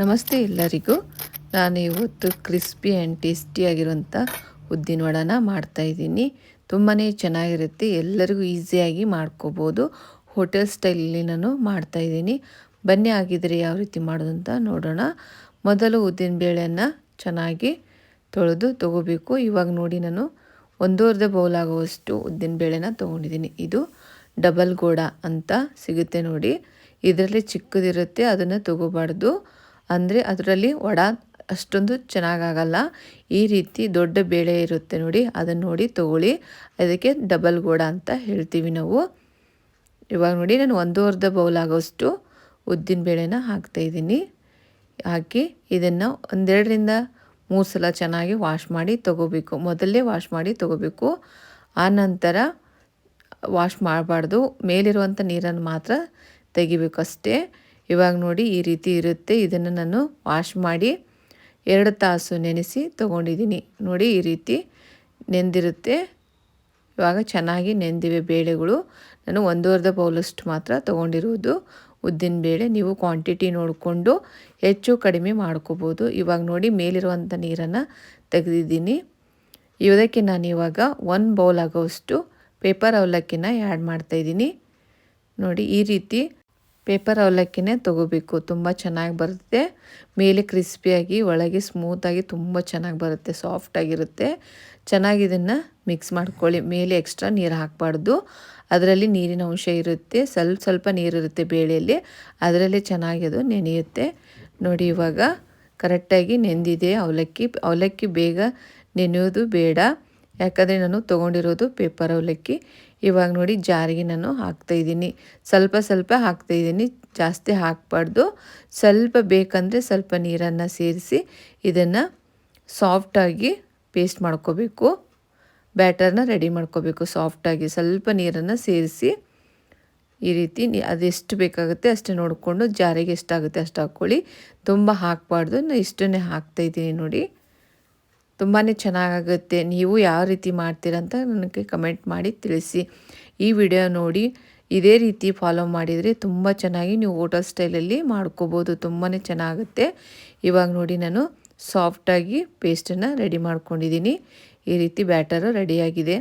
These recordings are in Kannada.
ನಮಸ್ತೆ ಎಲ್ಲರಿಗೂ. ನಾನು ಇವತ್ತು ಕ್ರಿಸ್ಪಿ ಆ್ಯಂಡ್ ಟೇಸ್ಟಿಯಾಗಿರುವಂಥ ಉದ್ದಿನ ವಡನ ಮಾಡ್ತಾಯಿದ್ದೀನಿ ತುಂಬಾ ಚೆನ್ನಾಗಿರುತ್ತೆ. ಎಲ್ಲರಿಗೂ ಈಸಿಯಾಗಿ ಮಾಡ್ಕೋಬೋದು. ಹೋಟೆಲ್ ಸ್ಟೈಲಲ್ಲಿ ನಾನು ಮಾಡ್ತಾಯಿದ್ದೀನಿ ಬನ್ನಿ ಆಗಿದ್ರೆ ಯಾವ ರೀತಿ ಮಾಡೋದು ಅಂತ ನೋಡೋಣ. ಮೊದಲು ಉದ್ದಿನ ಬೇಳೆಯನ್ನು ಚೆನ್ನಾಗಿ ತೊಳೆದು ತೊಗೋಬೇಕು. ಇವಾಗ ನೋಡಿ ನಾನು ಒಂದೂವರೆ ಬೌಲ್ ಆಗುವಷ್ಟು ಉದ್ದಿನ ಬೇಳೆನ ತೊಗೊಂಡಿದ್ದೀನಿ. ಇದು ಡಬಲ್ ಗೋಡ ಅಂತ ಸಿಗುತ್ತೆ ನೋಡಿ. ಇದರಲ್ಲಿ ಚಿಕ್ಕದಿರುತ್ತೆ, ಅದನ್ನು ತೊಗೋಬಾರ್ದು. ಅಂದರೆ ಅದರಲ್ಲಿ ವಡ ಅಷ್ಟೊಂದು ಚೆನ್ನಾಗಾಗಲ್ಲ. ಈ ರೀತಿ ದೊಡ್ಡ ಬೇಳೆ ಇರುತ್ತೆ ನೋಡಿ, ಅದನ್ನು ನೋಡಿ ತಗೊಳ್ಳಿ. ಅದಕ್ಕೆ ಡಬಲ್ ಗೋಡ ಅಂತ ಹೇಳ್ತೀವಿ ನಾವು. ಇವಾಗ ನೋಡಿ ನಾನು ಒಂದೂವರೆ ಬೌಲ್ ಆಗೋಷ್ಟು ಉದ್ದಿನ ಬೇಳೆನ ಹಾಕ್ತಾಯಿದ್ದೀನಿ ಹಾಕಿ ಇದನ್ನು ಒಂದೆರಡರಿಂದ ಮೂರು ಸಲ ಚೆನ್ನಾಗಿ ವಾಶ್ ಮಾಡಿ ತೊಗೋಬೇಕು. ಮೊದಲೇ ವಾಶ್ ಮಾಡಿ ತೊಗೋಬೇಕು. ಆನಂತರ ವಾಶ್ ಮಾಡಬಾರ್ದು. ಮೇಲಿರುವಂಥ ನೀರನ್ನು ಮಾತ್ರ ತೆಗಿಬೇಕು ಅಷ್ಟೇ. ಇವಾಗ ನೋಡಿ ಈ ರೀತಿ ಇರುತ್ತೆ. ಇದನ್ನು ನಾನು ವಾಶ್ ಮಾಡಿ ಎರಡು ತಾಸು ನೆನೆಸಿ ತೊಗೊಂಡಿದ್ದೀನಿ. ನೋಡಿ ಈ ರೀತಿ ನೆಂದಿರುತ್ತೆ. ಇವಾಗ ಚೆನ್ನಾಗಿ ನೆಂದಿವೆ ಬೇಳೆಗಳು. ನಾನು ಒಂದೂವರೆ ಬೌಲಷ್ಟು ಮಾತ್ರ ತೊಗೊಂಡಿರುವುದು ಉದ್ದಿನ ಬೇಳೆ ನೀವು ಕ್ವಾಂಟಿಟಿ ನೋಡಿಕೊಂಡು ಹೆಚ್ಚು ಕಡಿಮೆ ಮಾಡ್ಕೋಬೋದು. ಇವಾಗ ನೋಡಿ ಮೇಲಿರುವಂಥ ನೀರನ್ನು ತೆಗೆದಿದ್ದೀನಿ. ಇದಕ್ಕೆ ನಾನು ಇವಾಗ ಒಂದು ಬೌಲ್ ಆಗೋಷ್ಟು ಪೇಪರ್ ಅವಲಕ್ಕಿನ ಆ್ಯಡ್ ಮಾಡ್ತಾಯಿದ್ದೀನಿ ನೋಡಿ ಈ ರೀತಿ ಪೇಪರ್ ಅವಲಕ್ಕಿನೇ ತೊಗೋಬೇಕು. ತುಂಬ ಚೆನ್ನಾಗಿ ಬರುತ್ತೆ. ಮೇಲೆ ಕ್ರಿಸ್ಪಿಯಾಗಿ, ಒಳಗೆ ಸ್ಮೂತಾಗಿ ತುಂಬ ಚೆನ್ನಾಗಿ ಬರುತ್ತೆ. ಸಾಫ್ಟಾಗಿರುತ್ತೆ ಚೆನ್ನಾಗಿ ಇದನ್ನು ಮಿಕ್ಸ್ ಮಾಡ್ಕೊಳ್ಳಿ. ಮೇಲೆ ಎಕ್ಸ್ಟ್ರಾ ನೀರು ಹಾಕಬಾರ್ದು. ಅದರಲ್ಲಿ ನೀರಿನ ಅಂಶ ಇರುತ್ತೆ. ಸ್ವಲ್ಪ ಸ್ವಲ್ಪ ನೀರಿರುತ್ತೆ ಬೇಳೆಯಲ್ಲಿ. ಅದರಲ್ಲಿ ಚೆನ್ನಾಗಿ ಅದು ನೆನೆಯುತ್ತೆ. ನೋಡಿ ಇವಾಗ ಕರೆಕ್ಟಾಗಿ ನೆಂದಿದೆ ಅವಲಕ್ಕಿ. ಅವಲಕ್ಕಿ ಬೇಗ ನೆನೆಯೋದು ಬೇಡ. ಯಾಕಂದರೆ ನಾನು ತೊಗೊಂಡಿರೋದು ಪೇಪರ್ ಅವಲಕ್ಕಿ. ಇವಾಗ ನೋಡಿ ಜಾರಿಗೆ ನಾನು ಹಾಕ್ತಾಯಿದ್ದೀನಿ ಸ್ವಲ್ಪ ಸ್ವಲ್ಪ ಹಾಕ್ತಾಯಿದ್ದೀನಿ ಜಾಸ್ತಿ ಹಾಕಬಾರ್ದು. ಸ್ವಲ್ಪ ಬೇಕಂದರೆ ಸ್ವಲ್ಪ ನೀರನ್ನು ಸೇರಿಸಿ ಇದನ್ನು ಸಾಫ್ಟಾಗಿ ಪೇಸ್ಟ್ ಮಾಡ್ಕೋಬೇಕು. ಬ್ಯಾಟರ್ನ ರೆಡಿ ಮಾಡ್ಕೋಬೇಕು ಸಾಫ್ಟಾಗಿ ಸ್ವಲ್ಪ ನೀರನ್ನು ಸೇರಿಸಿ ಈ ರೀತಿ ಅದೆಷ್ಟು ಬೇಕಾಗುತ್ತೆ ಅಷ್ಟು ನೋಡಿಕೊಂಡು ಜಾರಿಗೆ ಎಷ್ಟಾಗುತ್ತೆ ಅಷ್ಟು ಹಾಕ್ಕೊಳ್ಳಿ. ತುಂಬ ಹಾಕಬಾರ್ದು. ನಾನು ಇಷ್ಟನ್ನೇ ಹಾಕ್ತಾಯಿದ್ದೀನಿ ನೋಡಿ. ತುಂಬಾ ಚೆನ್ನಾಗಾಗುತ್ತೆ, ನೀವು ಯಾವ ರೀತಿ ಮಾಡ್ತೀರಂತ ನನಗೆ ಕಮೆಂಟ್ ಮಾಡಿ ತಿಳಿಸಿ. ಈ ವಿಡಿಯೋ ನೋಡಿ ಇದೇ ರೀತಿ ಫಾಲೋ ಮಾಡಿದರೆ ತುಂಬ ಚೆನ್ನಾಗಿ ನೀವು ಓಟೋ ಸ್ಟೈಲಲ್ಲಿ ಮಾಡ್ಕೋಬೋದು ತುಂಬಾ ಚೆನ್ನಾಗುತ್ತೆ. ಇವಾಗ ನೋಡಿ ನಾನು ಸಾಫ್ಟಾಗಿ ಪೇಸ್ಟನ್ನು ರೆಡಿ ಮಾಡ್ಕೊಂಡಿದ್ದೀನಿ. ಈ ರೀತಿ ಬ್ಯಾಟರು ರೆಡಿಯಾಗಿದೆ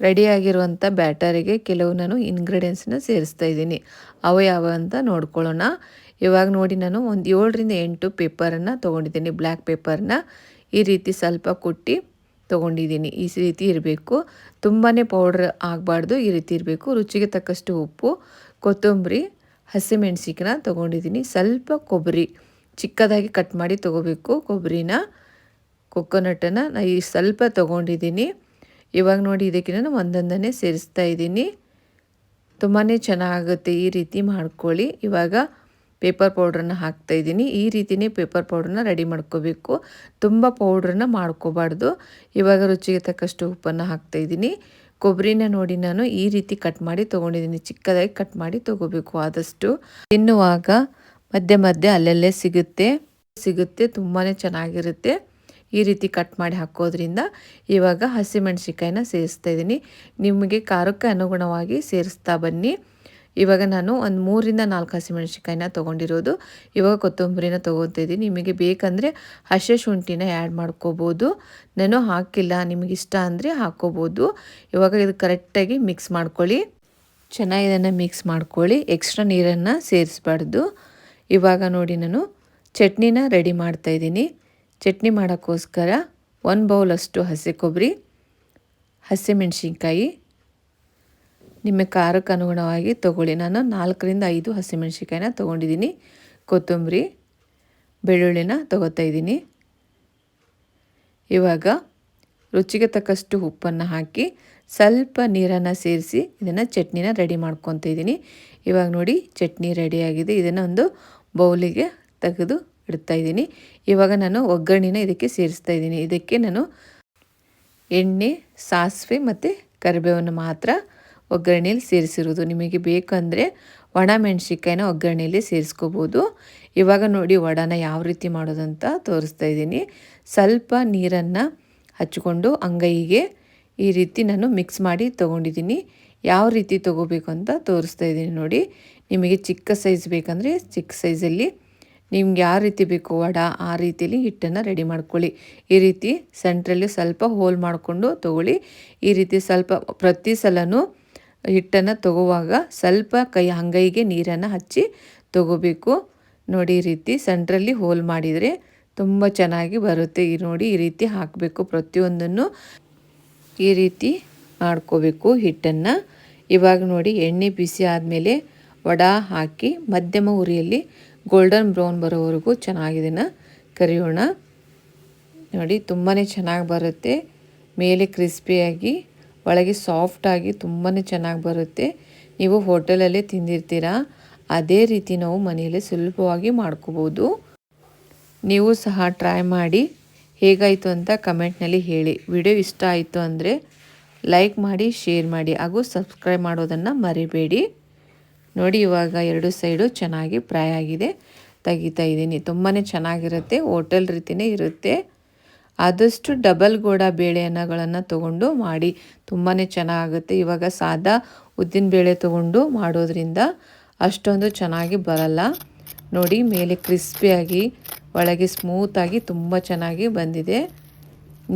ರೆಡಿಯಾಗಿರುವಂಥ ಬ್ಯಾಟರಿಗೆ ಕೆಲವು ನಾನು ಇಂಗ್ರೀಡಿಯೆಂಟ್ಸನ್ನ ಸೇರಿಸ್ತಾ ಇದ್ದೀನಿ. ಅವು ಯಾವ ಅಂತ ನೋಡ್ಕೊಳ್ಳೋಣ. ಇವಾಗ ನೋಡಿ ನಾನು ಒಂದು ಏಳರಿಂದ ಎಂಟು ಪೇಪರನ್ನು ತೊಗೊಂಡಿದ್ದೀನಿ ಬ್ಲ್ಯಾಕ್ ಪೇಪರ್ನ ಈ ರೀತಿ ಸ್ವಲ್ಪ ಕುಟ್ಟಿ ತೊಗೊಂಡಿದ್ದೀನಿ. ಈ ರೀತಿ ಇರಬೇಕು. ತುಂಬಾ ಪೌಡ್ರ್ ಆಗಬಾರ್ದು. ಈ ರೀತಿ ಇರಬೇಕು. ರುಚಿಗೆ ತಕ್ಕಷ್ಟು ಉಪ್ಪು, ಕೊತ್ತಂಬರಿ ಹಸಿಮೆಣ್ಸಿಕನ ತೊಗೊಂಡಿದ್ದೀನಿ. ಸ್ವಲ್ಪ ಕೊಬ್ಬರಿ, ಚಿಕ್ಕದಾಗಿ ಕಟ್ ಮಾಡಿ ತೊಗೋಬೇಕು. ಕೊಬ್ಬರಿನ ಕೊಕೊನಟನ್ನು ನಾನು ಈ ಸ್ವಲ್ಪ ತೊಗೊಂಡಿದ್ದೀನಿ. ಇವಾಗ ನೋಡಿ ಇದಕ್ಕೆ ನಾನು ಒಂದೊಂದನ್ನೇ ಸೇರಿಸ್ತಾ ಇದ್ದೀನಿ. ತುಂಬಾ ಚೆನ್ನಾಗುತ್ತೆ ಈ ರೀತಿ ಮಾಡ್ಕೊಳ್ಳಿ. ಇವಾಗ ಪೇಪರ್ ಪೌಡ್ರನ್ನ ಹಾಕ್ತಾಯಿದ್ದೀನಿ ಈ ರೀತಿಯೇ ಪೇಪರ್ ಪೌಡ್ರನ್ನ ರೆಡಿ ಮಾಡ್ಕೋಬೇಕು. ತುಂಬ ಪೌಡ್ರನ್ನ ಮಾಡ್ಕೋಬಾರ್ದು. ಇವಾಗ ರುಚಿಗೆ ತಕ್ಕಷ್ಟು ಉಪ್ಪನ್ನು ಹಾಕ್ತಾ ಇದ್ದೀನಿ. ಕೊಬ್ಬರಿನ ನೋಡಿ ನಾನು ಈ ರೀತಿ ಕಟ್ ಮಾಡಿ ತೊಗೊಂಡಿದ್ದೀನಿ. ಚಿಕ್ಕದಾಗಿ ಕಟ್ ಮಾಡಿ ತೊಗೋಬೇಕು ಆದಷ್ಟು. ತಿನ್ನುವಾಗ ಮಧ್ಯೆ ಮಧ್ಯೆ ಅಲ್ಲಲ್ಲೇ ಸಿಗುತ್ತೆ. ಸಿಗುತ್ತೆ ತುಂಬಾ ಚೆನ್ನಾಗಿರುತ್ತೆ. ಈ ರೀತಿ ಕಟ್ ಮಾಡಿ ಹಾಕೋದ್ರಿಂದ ಇವಾಗ ಹಸಿಮೆಣ್ಸಿಕಾಯಿನ ಸೇರಿಸ್ತಾ ಇದ್ದೀನಿ. ನಿಮಗೆ ಖಾರಕ್ಕೆ ಅನುಗುಣವಾಗಿ ಸೇರಿಸ್ತಾ ಬನ್ನಿ. ಇವಾಗ ನಾನು ಒಂದು ಮೂರಿಂದ ನಾಲ್ಕು ಹಸಿಮೆಣ್ಸಿಕಾಯಿನ ತೊಗೊಂಡಿರೋದು. ಇವಾಗ ಕೊತ್ತಂಬರಿನ ತೊಗೊತಿದ್ದೀನಿ ನಿಮಗೆ ಬೇಕಂದರೆ ಹಸಿ ಶುಂಠಿನ ಆ್ಯಡ್ ಮಾಡ್ಕೋಬೋದು. ನಾನು ಹಾಕಿಲ್ಲ. ನಿಮಗೆ ಇಷ್ಟ ಅಂದರೆ ಹಾಕ್ಕೋಬೋದು ಇವಾಗ ಇದು ಕರೆಕ್ಟಾಗಿ ಮಿಕ್ಸ್ ಮಾಡ್ಕೊಳ್ಳಿ. ಚೆನ್ನಾಗಿ ಇದನ್ನು ಮಿಕ್ಸ್ ಮಾಡ್ಕೊಳ್ಳಿ. ಎಕ್ಸ್ಟ್ರಾ ನೀರನ್ನು ಸೇರಿಸ್ಬಾರ್ದು. ಇವಾಗ ನೋಡಿ ನಾನು ಚಟ್ನಿನ ರೆಡಿ ಮಾಡ್ತಾಯಿದ್ದೀನಿ ಚಟ್ನಿ ಮಾಡೋಕ್ಕೋಸ್ಕರ ಒಂದು ಬೌಲಷ್ಟು ಹಸಿ ಕೊಬ್ಬರಿ ಹಸಿಮೆಣ್ಸಿನ್ಕಾಯಿ ನಿಮ್ಮ ಖಾರಕ್ಕೆ ಅನುಗುಣವಾಗಿ ತೊಗೊಳ್ಳಿ. ನಾನು ನಾಲ್ಕರಿಂದ ಐದು ಹಸಿಮೆಣ್ಸಿಕಾಯಿನ ತೊಗೊಂಡಿದ್ದೀನಿ. ಕೊತ್ತಂಬರಿ, ಬೆಳ್ಳುಳ್ಳಿನ ತೊಗೋತಾ ಇದ್ದೀನಿ. ಇವಾಗ ರುಚಿಗೆ ತಕ್ಕಷ್ಟು ಉಪ್ಪನ್ನು ಹಾಕಿ ಸ್ವಲ್ಪ ನೀರನ್ನು ಸೇರಿಸಿ ಇದನ್ನು ಚಟ್ನಿನ ರೆಡಿ ಮಾಡ್ಕೊತ ಇದ್ದೀನಿ. ಇವಾಗ ನೋಡಿ ಚಟ್ನಿ ರೆಡಿಯಾಗಿದೆ ಇದನ್ನು ಒಂದು ಬೌಲಿಗೆ ತೆಗೆದು ಇಡ್ತಾ ಇದ್ದೀನಿ. ಇವಾಗ ನಾನು ಒಗ್ಗರಣೆನ ಇದಕ್ಕೆ ಸೇರಿಸ್ತಾ ಇದ್ದೀನಿ. ಇದಕ್ಕೆ ನಾನು ಎಣ್ಣೆ, ಸಾಸಿವೆ ಮತ್ತು ಕರಿಬೇವನ್ನು ಮಾತ್ರ ಒಗ್ಗರಣೆಯಲ್ಲಿ ಸೇರಿಸಿರೋದು. ನಿಮಗೆ ಬೇಕಂದರೆ ಒಣ ಮೆಣಸಿಕಾಯಿನ ಒಗ್ಗರಣೆಯಲ್ಲಿ ಸೇರಿಸ್ಕೋಬೋದು. ಇವಾಗ ನೋಡಿ ವಡಾನ ಯಾವ ರೀತಿ ಮಾಡೋದಂತ ತೋರಿಸ್ತಾ ಇದ್ದೀನಿ. ಸ್ವಲ್ಪ ನೀರನ್ನು ಹಚ್ಚಿಕೊಂಡು ಅಂಗೈಗೆ ಈ ರೀತಿ ನಾನು ಮಿಕ್ಸ್ ಮಾಡಿ ತೊಗೊಂಡಿದ್ದೀನಿ. ಯಾವ ರೀತಿ ತೊಗೋಬೇಕು ಅಂತ ತೋರಿಸ್ತಾ ಇದ್ದೀನಿ ನೋಡಿ. ನಿಮಗೆ ಚಿಕ್ಕ ಸೈಜ್ ಬೇಕಂದರೆ ಚಿಕ್ಕ ಸೈಜಲ್ಲಿ ನಿಮ್ಗೆ ಯಾವ ರೀತಿ ಬೇಕು ವಡ, ಆ ರೀತಿಯಲ್ಲಿ ಹಿಟ್ಟನ್ನು ರೆಡಿ ಮಾಡ್ಕೊಳ್ಳಿ. ಈ ರೀತಿ ಸೆಂಟ್ರಲ್ಲಿ ಸ್ವಲ್ಪ ಹೋಲ್ ಮಾಡಿಕೊಂಡು ತೊಗೊಳ್ಳಿ. ಈ ರೀತಿ ಸ್ವಲ್ಪ ಪ್ರತಿ ಸಲನೂ ಹಿಟ್ಟನ್ನು ತಗೋವಾಗ ಸ್ವಲ್ಪ ಕೈ ಅಂಗೈಗೆ ನೀರನ್ನು ಹಚ್ಚಿ ತಗೋಬೇಕು. ನೋಡಿ ಈ ರೀತಿ ಸೆಂಟ್ರಲ್ಲಿ ಹೋಲ್ ಮಾಡಿದರೆ ತುಂಬ ಚೆನ್ನಾಗಿ ಬರುತ್ತೆ. ಈ ನೋಡಿ ಈ ರೀತಿ ಹಾಕಬೇಕು ಪ್ರತಿಯೊಂದನ್ನು. ಈ ರೀತಿ ಮಾಡ್ಕೋಬೇಕು ಹಿಟ್ಟನ್ನು. ಇವಾಗ ನೋಡಿ ಎಣ್ಣೆ ಬಿಸಿ ಆದಮೇಲೆ ವಡ ಹಾಕಿ ಮಧ್ಯಮ ಉರಿಯಲ್ಲಿ ಗೋಲ್ಡನ್ ಬ್ರೌನ್ ಬರೋವರೆಗೂ ಚೆನ್ನಾಗಿದನ್ನು ಕರಿಯೋಣ. ನೋಡಿ ತುಂಬಾ ಚೆನ್ನಾಗಿ ಬರುತ್ತೆ. ಮೇಲೆ ಕ್ರಿಸ್ಪಿಯಾಗಿ ಒಳಗೆ ಸಾಫ್ಟಾಗಿ ತುಂಬಾ ಚೆನ್ನಾಗಿ ಬರುತ್ತೆ. ನೀವು ಹೋಟೆಲಲ್ಲೇ ತಿಂದಿರ್ತೀರ? ಅದೇ ರೀತಿ ನಾವು ಮನೆಯಲ್ಲೇ ಸುಲಭವಾಗಿ ಮಾಡ್ಕೋಬೋದು. ನೀವು ಸಹ ಟ್ರೈ ಮಾಡಿ. ಹೇಗಾಯಿತು ಅಂತ ಕಮೆಂಟ್ನಲ್ಲಿ ಹೇಳಿ. ವಿಡಿಯೋ ಇಷ್ಟ ಆಯಿತು ಅಂದರೆ ಲೈಕ್ ಮಾಡಿ ಶೇರ್ ಮಾಡಿ ಹಾಗೂ ಸಬ್ಸ್ಕ್ರೈಬ್ ಮಾಡೋದನ್ನು ಮರಿಬೇಡಿ. ನೋಡಿ ಇವಾಗ ಎರಡು ಸೈಡು ಚೆನ್ನಾಗಿ ಫ್ರೈ ಆಗಿದೆ. ತೆಗಿತಾ ಇದ್ದೀನಿ. ತುಂಬಾ ಚೆನ್ನಾಗಿರುತ್ತೆ. ಹೋಟೆಲ್ ರೀತಿಯೇ ಇರುತ್ತೆ. ಆದಷ್ಟು ಡಬಲ್ ಗೋಡ ಬೇಳೆ ಅನ್ನಗಳನ್ನು ತೊಗೊಂಡು ಮಾಡಿ. ತುಂಬಾ ಚೆನ್ನಾಗುತ್ತೆ ಇವಾಗ ಸಾದಾ ಉದ್ದಿನ ಬೇಳೆ ತೊಗೊಂಡು ಮಾಡೋದ್ರಿಂದ ಅಷ್ಟೊಂದು ಚೆನ್ನಾಗಿ ಬರಲ್ಲ. ನೋಡಿ, ಮೇಲೆ ಕ್ರಿಸ್ಪಿಯಾಗಿ ಒಳಗೆ ಸ್ಮೂತಾಗಿ ತುಂಬ ಚೆನ್ನಾಗಿ ಬಂದಿದೆ.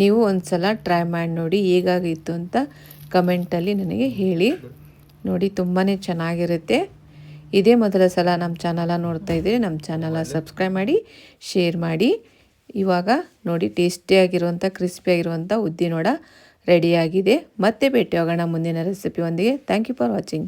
ನೀವು ಒಂದು ಸಲ ಟ್ರೈ ಮಾಡಿ ನೋಡಿ ಹೇಗಾಗಿತ್ತು ಅಂತ ಕಮೆಂಟಲ್ಲಿ ನನಗೆ ಹೇಳಿ. ನೋಡಿ ತುಂಬಾ ಚೆನ್ನಾಗಿರುತ್ತೆ. ಇದೇ ಮೊದಲ ಸಲ ನಮ್ಮ ಚಾನಲ ನೋಡ್ತಾ ಇದ್ದೀರಿ ನಮ್ಮ ಚಾನಲ ಸಬ್ಸ್ಕ್ರೈಬ್ ಮಾಡಿ ಶೇರ್ ಮಾಡಿ. ಇವಾಗ ನೋಡಿ ಟೇಸ್ಟಿಯಾಗಿರುವಂಥ ಕ್ರಿಸ್ಪಿಯಾಗಿರುವಂಥ ಉದ್ದಿನೋಡ ರೆಡಿಯಾಗಿದೆ ಮತ್ತೆ ಭೇಟಿ ಹೋಗೋಣ ಮುಂದಿನ ರೆಸಿಪಿ ಒಂದಿಗೆ. Thank you for watching